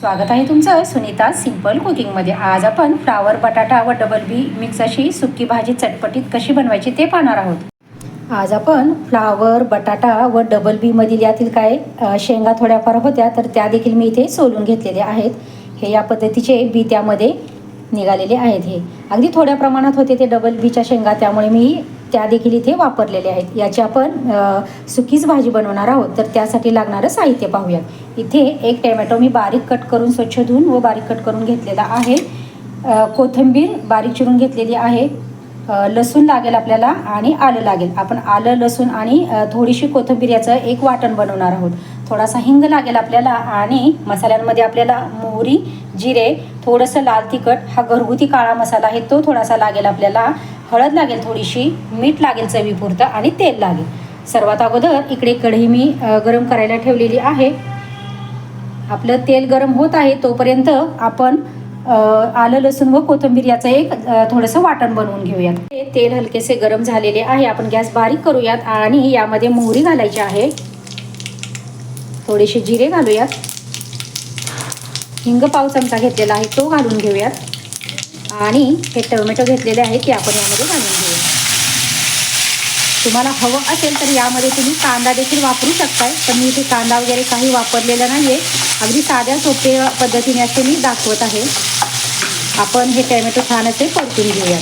स्वागत आहे तुमचं सुनीता सिंपल कुकिंगमध्ये आज आपण फ्लावर बटाटा व डबल बी मिक्स अशी सुकी भाजी चटपटीत कशी बनवायची ते पाहणार आहोत. आज आपण फ्लावर बटाटा व डबल बी मधील यातील काय शेंगा थोड्याफार होत्या तर त्या देखील मी इथे सोलून घेतलेल्या आहेत. हे या पद्धतीचे बी त्यामध्ये निघालेले आहेत हे. अगदी थोड्या प्रमाणात होते ते डबल बीच्या शेंगा त्यामुळे मी त्या देखील इथे वापरलेले आहेत. याची आपण सुकीच भाजी बनवणार आहोत. तर त्यासाठी लागणारं साहित्य पाहूयात. इथे एक टॅमॅटो मी बारीक कट करून स्वच्छ धुवून व बारीक कट करून घेतलेला आहे. कोथिंबीर बारीक चिरून घेतलेली आहे. लसूण लागेल आपल्याला आणि आलं लागेल. आपण आलं लसूण आणि थोडीशी कोथिंबीर याचं एक वाटण बनवणार आहोत. थोडासा हिंग लागेल आपल्याला आणि मसाल्यांमध्ये आपल्याला मोहरी जिरे थोडंसं लाल तिखट. हा घरगुती काळा मसाला आहे तो थोडासा लागेल आपल्याला. हळद लागेल थोडीशी मीठ लागेल चवीपुरतं आणि तेल लागेल. सर्वात अगोदर इकडे कढई मी गरम करायला ठेवलेली आहे. आपलं तेल गरम होत आहे तोपर्यंत आपण आलं लसूण व कोथिंबीर याचं एक थोडंसं वाटण बनवून घेऊयात. हे तेल हलकेसे गरम झालेले आहे. आपण गॅस बारीक करूयात आणि यामध्ये मोहरी घालायची आहे. थोडेसे जिरे घालूयात. हिंग पाव चमचा घेतलेला आहे तो घालून घेऊयात. आणि हे टोमॅटो घेतलेले आहे ते आपण यामध्ये घालून घेऊया. तुम्हाला हवं असेल तर यामध्ये तुम्ही कांदा देखील वापरू शकताय पण मी इथे कांदा वगैरे काही वापरलेला नाही आहे अगदी साध्या सोप्या पद्धतीने असे मी दाखवत आहे. आपण हे टोमॅटो छान असे परतून घेऊयात.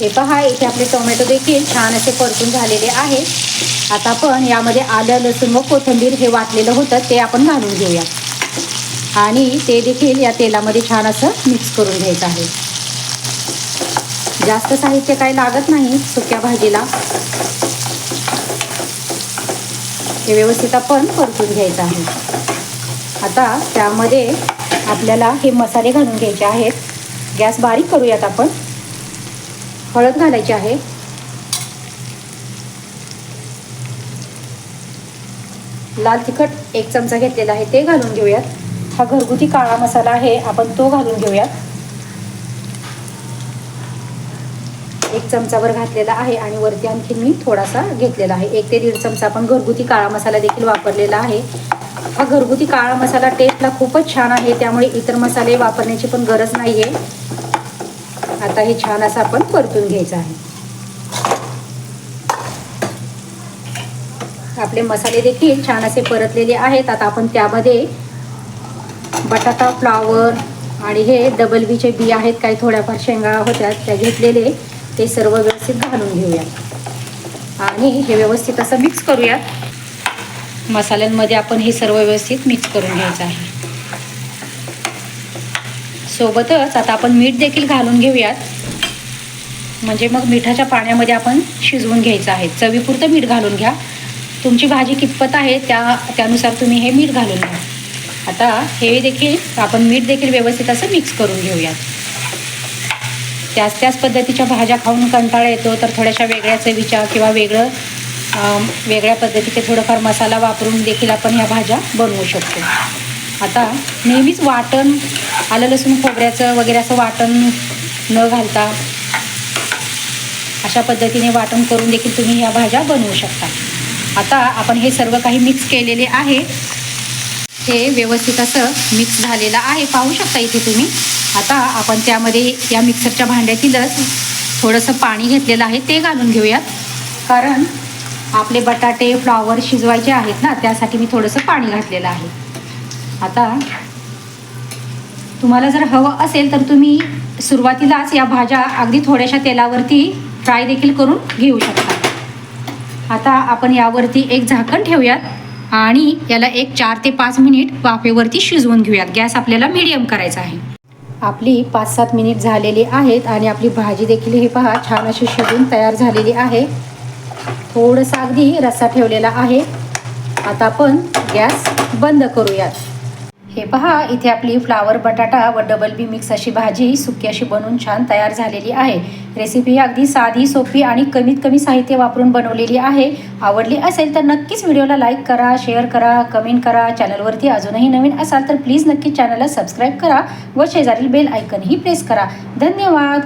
हे पहा इथे आपले टोमॅटो देखील छान असे परतून झालेले आहे आता आपण यामध्ये आलं लसूण व कोथिंबीर हे वाटलेलं होतं ते आपण घालून घेऊया आणि ते देखील या तेलामध्ये छान असं मिक्स करून घ्यायचं आहे. जास्त साहित्य काही लागत नाही सुक्या भाजीला. हे व्यवस्थित आपण परतून घ्यायचं आहे. आता त्यामध्ये आपल्याला हे मसाले घालून घ्यायचे आहेत. गॅस बारीक करूयात आपण. हळद घालायची आहे. लाल तिखट एक चमचा घेतलेला आहे ते घालून घेऊयात. हा घरगुती काळा मसाला आहे. आपण तो घालून घेऊयात. एक चमचावर घातलेला आहे आणि वरती आणखी मी थोडासा घेतलेला आहे. एक ते दीड चमचा आपण घरगुती काळा मसाला देखील वापरलेला आहे. हा घरगुती काळा मसाला टेस्टला खूपच छान आहे. त्यामुळे इतर मसाले वापरण्याची पण गरज नाही आहे आता हे छान असं आपण परतून घ्यायचं आहे. आपले मसाले देखील छान असे परतलेले आहेत. आता आपण त्यामध्ये बटाटा फ्लावर आणि हे डबल बीचे बी आहेत काही थोड्याफार शेंगा होत्या त्या घेतलेले ते सर्व व्यवस्थित घालून घेऊयात आणि हे व्यवस्थित असं मिक्स करूयात. मसाल्यांमध्ये आपण हे सर्व व्यवस्थित मिक्स करून घ्यायचं आहे. सोबतच आता आपण मीठ देखील घालून घेऊयात. म्हणजे मग मिठाच्या पाण्यामध्ये आपण शिजवून घ्यायचं आहे. चवीपुरतं मीठ घालून घ्या. तुमची भाजी कितपत आहे त्या त्यानुसार तुम्ही हे मीठ घालून घ्या. आता हे देखील आपण मीठ देखील व्यवस्थित असं मिक्स करून घेऊयात. त्याच त्याच पद्धतीच्या भाज्या खाऊन कंटाळा येतो तर थोड्याशा वेगळ्या विचार किंवा वेगळं वेगळ्या पद्धतीचे थोडंफार मसाला वापरून देखील आपण ह्या भाज्या बनवू शकतो. आता नेहमीच वाटण आलं लसूण खोबऱ्याचं वगैरे असं वाटण न घालता अशा पद्धतीने वाटण करून देखील तुम्ही ह्या भाज्या बनवू शकता. आता आपण हे सर्व काही मिक्स केलेले आहे. हे व्यवस्थित असं मिक्स झालेलं आहे. पाहू शकता इथे तुम्ही. आता आपण त्यामध्ये या मिक्सरच्या भांड्यातीलच थोडंसं पाणी घेतलेलं आहे ते घालून घेऊयात. कारण आपले बटाटे फ्लॉवर शिजवायचे आहेत ना त्यासाठी मी थोडंसं पाणी घातलेलं आहे. आता तुम्हाला जर हवं असेल तर तुम्ही सुरुवातीलाच या भाज्या अगदी थोड्याशा तेलावरती फ्राय देखील करून घेऊ शकता. आता आपण यावरती एक झाकण ठेवूयात. आणि याला एक चार ते पाच मिनिट वाफेवरती शिजवून घेऊयात. गॅस आपल्याला मिडियम करायचा आहे. आपली पाच सात मिनिट झालेली आहेत आणि आपली भाजी देखील हे पहा छान अशी शिजून तयार झालेली आहे. थोडंसं अगदी रस्सा ठेवलेला आहे. आता आपण गॅस बंद करूयात. हे पहा इथे आपली फ्लावर बटाटा व डबल बी मिक्स अशी भाजी सुकी अशी बनवून छान तयार झालेली आहे. रेसिपी अगदी साधी सोपी आणि कमीत कमी साहित्य वापरून बनवलेली आहे. आवडली असेल तर नक्कीच व्हिडिओला लाईक करा शेअर करा कमेंट करा. चॅनलवरती अजूनही नवीन असाल तर प्लीज नक्की चॅनलला सबस्क्राईब करा व शेजारील बेल आयकनही प्रेस करा. धन्यवाद!